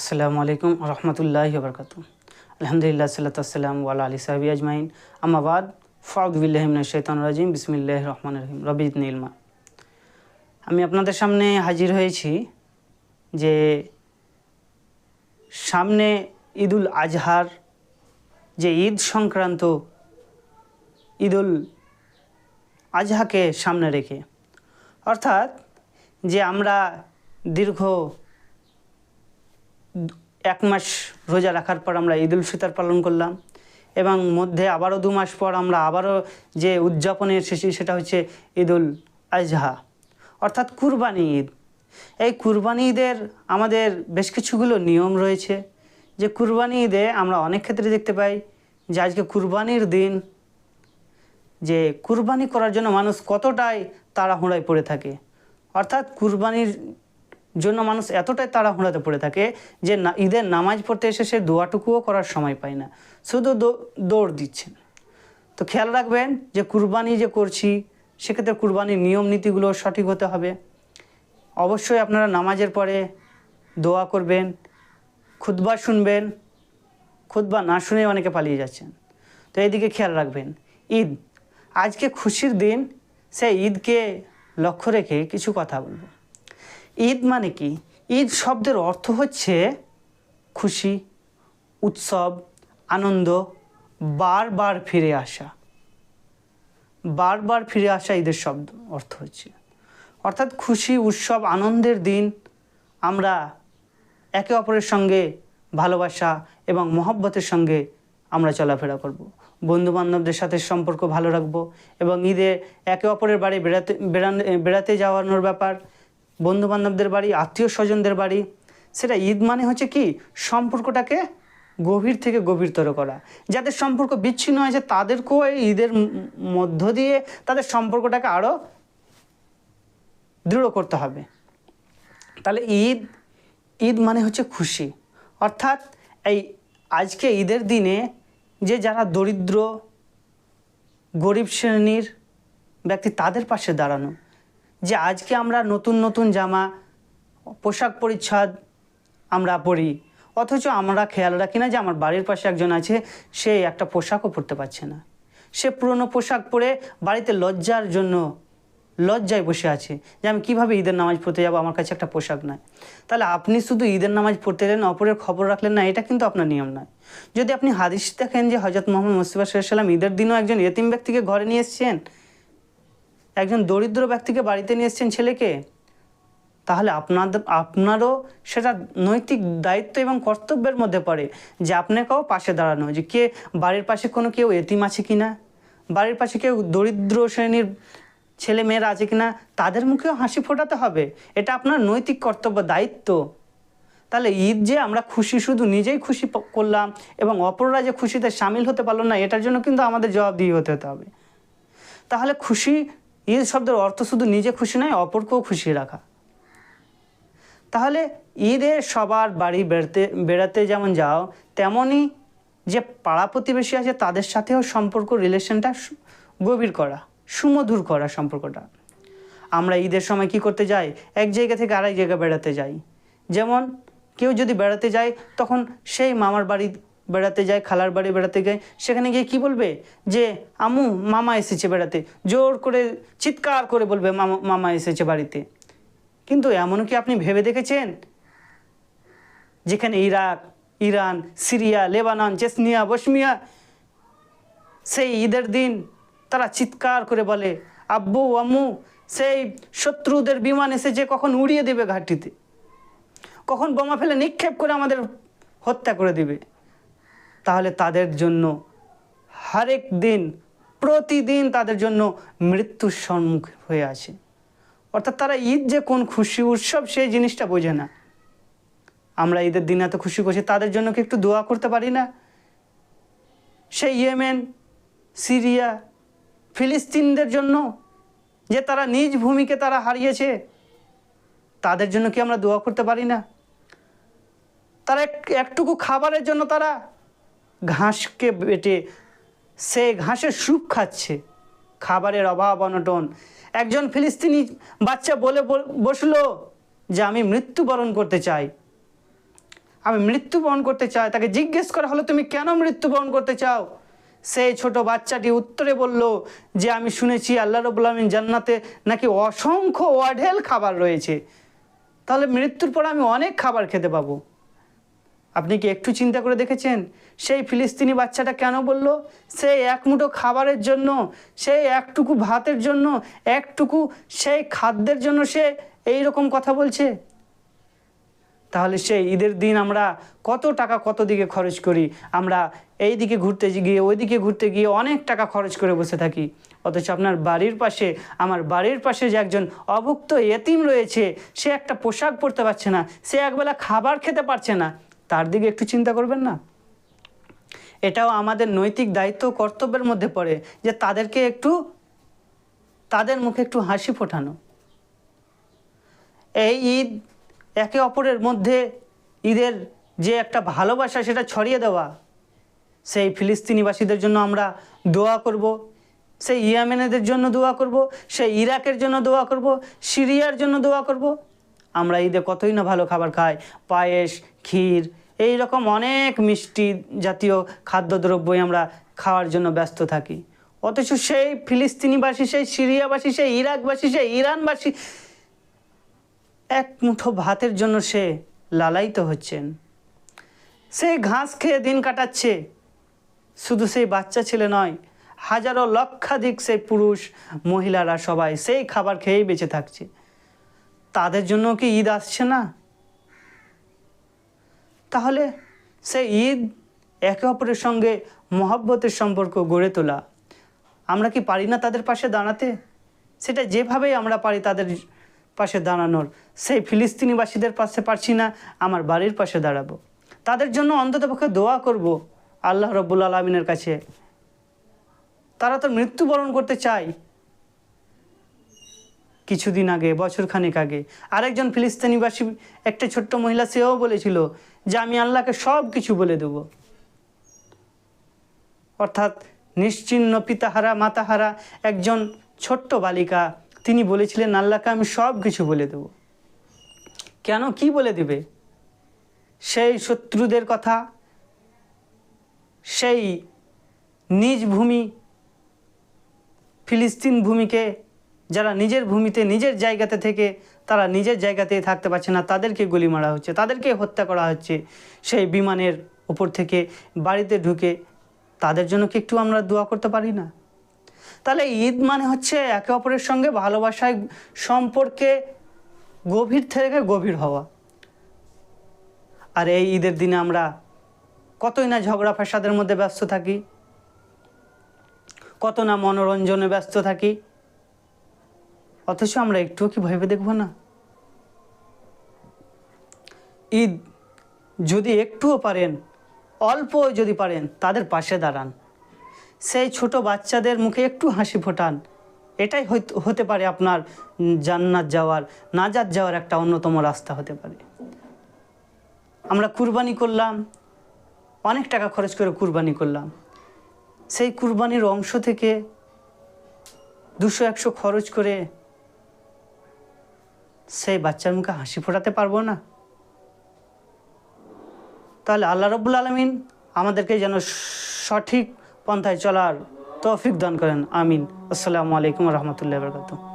আসসালামু আলাইকুম রহমতুল্লাহ বরকাত আলহামদুলিল্লাহ সাল্লাতাম ওয়ালা আলী সাহাবি আজমাইন। আমাবাদ ফাউদ্দিল্লাহমিন শৈতান রাজিম বিসমিল্লাহ রহমান রহিম। রবিদ নীলমা আমি আপনাদের সামনে হাজির হয়েছি যে সামনে ঈদুল আজহার যে ঈদ সংক্রান্ত ঈদুল আজহাকে সামনে রেখে, অর্থাৎ যে আমরা দীর্ঘ এক মাস রোজা রাখার পর আমরা ঈদ উল ফিতর পালন করলাম এবং মধ্যে আবারও দু মাস পর আমরা আবারও যে উদযাপনে এসেছি সেটা হচ্ছে ঈদুল আজহা, অর্থাৎ কুরবানি ঈদ। এই কুরবানি ঈদের আমাদের বেশ কিছুগুলো নিয়ম রয়েছে। যে কুরবানি ঈদে আমরা অনেক ক্ষেত্রে দেখতে পাই যে আজকে কুরবানির দিন, যে কুরবানি করার জন্য মানুষ কতটাই তাড়াহুড়ায় পড়ে থাকে। অর্থাৎ কুরবানির জন্য মানুষ এতটাই তাড়াহুড়াতে পড়ে থাকে যে না, ঈদের নামাজ পড়তে এসে সে দোয়াটুকুও করার সময় পায় না। শুধু দৌড় দিচ্ছেন। তো খেয়াল রাখবেন যে কুরবানি যে করছি, সেক্ষেত্রে কুরবানির নিয়ম নীতিগুলো সঠিক হতে হবে। অবশ্যই আপনারা নামাজের পরে দোয়া করবেন, খুতবা শুনবেন, খুতবা না শুনে অনেকে পালিয়ে যাচ্ছেন। তো এইদিকে খেয়াল রাখবেন, ঈদ। আজকে খুশির দিন, সেই ঈদকে লক্ষ্য রেখে কিছু কথা বলব। ঈদ মানে কি? ঈদ শব্দের অর্থ হচ্ছে খুশি, উৎসব, আনন্দ, বারবার ফিরে আসা। বারবার ফিরে আসা ঈদের শব্দ, অর্থ হচ্ছে। অর্থাৎ খুশি, উৎসব, আনন্দের দিন আমরা একে অপরের সঙ্গে ভালোবাসা এবং মহব্বতের সঙ্গে আমরা চলাফেরা করব। বন্ধু বান্ধবদের সাথে সম্পর্ক ভালো রাখব এবং ঈদে একে অপরের বাড়ি বেড়াতে বেড়াতে যাওয়ানোর ব্যাপার বন্ধু বান্ধবদের বাড়ি আত্মীয় স্বজনদের বাড়ি। সেটা ঈদ মানে হচ্ছে কি? সম্পর্কটাকে গভীর থেকে গভীরতর করা। যাদের সম্পর্ক বিচ্ছিন্ন হয়েছে, তাদেরকেও এই ঈদের মধ্য দিয়ে তাদের সম্পর্কটাকে আরও দৃঢ় করতে হবে। তাহলে ঈদ ঈদ মানে হচ্ছে খুশি। অর্থাৎ এই আজকে ঈদের দিনে যে যারা দরিদ্র, গরিব শ্রেণির ব্যক্তি, তাদের পাশে দাঁড়ানো। যে আজকে আমরা নতুন নতুন জামা, পোশাক পরিচ্ছদ আমরা পরি। অথচ আমরা খেয়াল রাখি না যে আমার বাড়ির পাশে একজন আছে, সে একটা পোশাকও পরতে পারছে না। সে পুরনো পোশাক পরে বাড়িতে লজ্জার জন্য লজ্জায় বসে আছে যে আমি কীভাবে ঈদের নামাজ পড়তে যাব, আমার কাছে একটা পোশাক নাই। তাহলে আপনি শুধু ঈদের নামাজ পড়তে এলেন, অপরের খবর রাখলেন না, এটা কিন্তু আপনার নিয়ম নয়। যদি আপনি হাদিস দেখেন যে হজরত মোহাম্মদ মুস্তফা সাল্লাম ঈদের দিনও একজন এতিম ব্যক্তিকে ঘরে নিয়ে এসছেন একজন দরিদ্র ব্যক্তিকে বাড়িতে নিয়ে এসছেন ছেলেকে, তাহলে আপনাদের আপনারও সেটা নৈতিক দায়িত্ব এবং কর্তব্যের মধ্যে পড়ে যে আপনাকেও পাশে দাঁড়ানো, যে কে বাড়ির পাশে কোনো কেউ এতিম আছে কি না বাড়ির পাশে কেউ দরিদ্র শ্রেণির ছেলে মেয়েরা আছে কি না তাদের মুখেও হাসি ফোটাতে হবে। এটা আপনার নৈতিক কর্তব্য, দায়িত্ব। তাহলে ঈদ যে আমরা খুশি, শুধু নিজেই খুশি করলাম এবং অপররা যে খুশিতে সামিল হতে পারল না, এটার জন্য কিন্তু আমাদের জবাবদিহি হতে হতে হবে। তাহলে খুশি ঈদ শব্দের অর্থ শুধু নিজে খুশি নয়, অপরকেও খুশি রাখা। তাহলে ঈদে সবার বাড়ি বেড়াতে বেড়াতে যেমন যাও তেমনই যে পাড়া প্রতিবেশী আছে তাদের সাথেও সম্পর্ক রিলেশনটা গভীর করা, সুমধুর করা সম্পর্কটা। আমরা ঈদের সময় কি করতে যাই? এক জায়গা থেকে আরেক জায়গা বেড়াতে যাই। যেমন কেউ যদি বেড়াতে যায়, তখন সেই মামার বাড়ি বেড়াতে যায়, খালার বাড়ি বেড়াতে যায়, সেখানে গিয়ে কি বলবে? যে আমু মামা এসেছে বেড়াতে। জোর করে, চিৎকার করে বলবে, মামা মামা এসেছে বাড়িতে। কিন্তু এমনও কি আপনি ভেবে দেখেছেন? যেখানে Iraq, Iran, Syria, Lebanon, Chechnya Bosnia সেই ঈদের দিন তারা চিৎকার করে বলে, আব্বু, আম্মু, সেই শত্রুদের বিমান এসেছে, কখন উড়িয়ে দেবে ঘাটিতে? কখন বোমা ফেলে নিক্ষেপ করে আমাদের হত্যা করে দিবে? তাহলে তাদের জন্য হরেক দিন, প্রতিদিন তাদের জন্য মৃত্যুর সম্মুখ হয়ে আছে। অর্থাৎ তারা ঈদ যে কোন খুশি উৎসব সেই জিনিসটা বোঝে না। আমরা ঈদের দিন এত খুশি করছি, তাদের জন্য কি একটু দোয়া করতে পারি না? সেই ইয়েমেন, সিরিয়া, ফিলিস্তিনদের জন্য যে তারা নিজ ভূমিকে তারা হারিয়েছে, তাদের জন্য কি আমরা দোয়া করতে পারি না? তারা এক- একটুকু খাবারের জন্য তারা ঘাসকে বেটে, সে ঘাসের স্যুপ খাচ্ছে। খাবারের অভাব অনটন। একজন ফিলিস্তিনি বাচ্চা বলে বসল যে আমি মৃত্যুবরণ করতে চাই। আমি মৃত্যুবরণ করতে চাই। তাকে জিজ্ঞেস করা হলো, তুমি কেন মৃত্যুবরণ করতে চাও? সেই ছোট বাচ্চাটি উত্তরে বলল যে, আমি শুনেছি আল্লাহ রবুল আলমিন জান্নাতে নাকি অসংখ্য ওয়াঢেল খাবার রয়েছে। তাহলে মৃত্যুর পর আমি অনেক খাবার খেতে পাবো। আপনি কি একটু চিন্তা করে দেখেছেন? সেই ফিলিস্তিনি বাচ্চাটা কেন বলল? সেই এক মুঠো খাবারের জন্য, সেই একটুকু ভাতের জন্য, একটুকু সেই খাদ্যের জন্য সে এই রকম কথা বলছে? তাহলে সেই ঈদের দিন আমরা কত টাকা কত দিকে খরচ করি? আমরা এই দিকে ঘুরতে গিয়ে, ওই দিকে ঘুরতে গিয়ে অনেক টাকা খরচ করে বসে থাকি। অথচ আপনার বাড়ির পাশে, আমার বাড়ির পাশে যে একজন অভুক্ত এতিম রয়েছে, সে একটা পোশাক পরতে পারছে না, সে একবেলা খাবার খেতে পারছে না। তার দিকে একটু চিন্তা করবেন না। এটাও আমাদের নৈতিক দায়িত্ব কর্তব্যের মধ্যে পড়ে যে তাদেরকে একটু, তাদের মুখে একটু হাসি ফোটানো। এই ঈদ একে অপরের মধ্যে ঈদের যে একটা ভালোবাসা সেটা ছড়িয়ে দেওয়া, সেই ফিলিস্তিনিবাসীদের জন্য আমরা দোয়া করব, সেই ইয়ামেনেদের জন্য দোয়া করব, সেই ইরাকের জন্য দোয়া করব, সিরিয়ার জন্য দোয়া করব আমরা ঈদে কতই না ভালো খাবার খাই, পায়েস, ক্ষীর, এই রকম অনেক মিষ্টি জাতীয় খাদ্যদ্রব্যই আমরা খাওয়ার জন্য ব্যস্ত থাকি। অথচ সেই ফিলিস্তিনিবাসী, সেই সিরিয়াবাসী, সেই ইরাকবাসী, সেই ইরানবাসী এক মুঠো ভাতের জন্য সে লালায়িত হচ্ছেন। সে ঘাস খেয়ে দিন কাটাচ্ছে। শুধু সেই বাচ্চা ছেলে নয়, হাজারো লক্ষাধিক সেই পুরুষ, মহিলারা সবাই সেই খাবার খেয়েই বেঁচে থাকছে। তাদের জন্য কি ঈদ আসছে না? তাহলে সে ঈদ একে অপরের সঙ্গে মহাব্বতের সম্পর্ক গড়ে তোলা। আমরা কি পারি না তাদের পাশে দাঁড়াতে? সেটা যেভাবেই আমরা পারি তাদের পাশে দাঁড়ানোর। সেই ফিলিস্তিনিবাসীদের পাশে পারছি না, আমার বাড়ির পাশে দাঁড়াবো। তাদের জন্য অন্ততপক্ষে দোয়া করব আল্লাহ রব্বুল আলমিনের কাছে। তারা তো মৃত্যুবরণ করতে চায়। কিছুদিন আগে, বছরখানেক আগে। আরেকজন ফিলিস্তিনিবাসী একটা ছোট্ট মহিলা, সেও বলেছিল যে, আমি আল্লাহকে সব কিছু বলে দেব। অর্থাৎ নিশ্চিহ্ন পিতাহারা, মাতাহারা, একজন ছোট্ট বালিকা, তিনি বলেছিলেন, আল্লাহকে আমি সব কিছু বলে দেব। কেন? কি বলে দেবে? সেই শত্রুদের কথা, সেই নিজ ভূমি, ফিলিস্তিন ভূমিকে যারা নিজের ভূমিতে, নিজের জায়গাতে থেকে তারা নিজের জায়গাতেই থাকতে পারছে না, তাদেরকে গুলি মারা হচ্ছে, তাদেরকে হত্যা করা হচ্ছে। সেই বিমানের ওপর থেকে বাড়িতে ঢুকে তাদের জন্য কি একটু আমরা দোয়া করতে পারি না? তাহলে ঈদ মানে হচ্ছে একে অপরের সঙ্গে ভালোবাসায় সম্পর্কে গভীর থেকে গভীর হওয়া। আর এই ঈদের দিনে আমরা কতই না ঝগড়া ফ্যাসাদের মধ্যে ব্যস্ত থাকি, কত না মনোরঞ্জনে ব্যস্ত থাকি অথচ আমরা একটুও কি ভেবে দেখব না? ঈদ যদি একটুও পারেন অল্প যদি পারেন, তাদের পাশে দাঁড়ান। সেই ছোট বাচ্চাদের মুখে একটু হাসি ফোটান। এটাই হতে পারে আপনার জান্নাত যাওয়ার, নাজাত যাওয়ার একটা অন্যতম রাস্তা হতে পারে। আমরা কুরবানি করলাম, অনেক টাকা খরচ করে কুরবানি করলাম। সেই কুরবানির অংশ থেকে দুশো একশো খরচ করে সেই বাচ্চার মুখে হাসি ফোটাতে পারব না। তাহলে আল্লাহ রব্বুল আলমিন আমাদেরকে যেন সঠিক পন্থায় চলার তৌফিক দান করেন। আমিন। আসসালামু আলাইকুম রহমতুল্লাহ বরকাত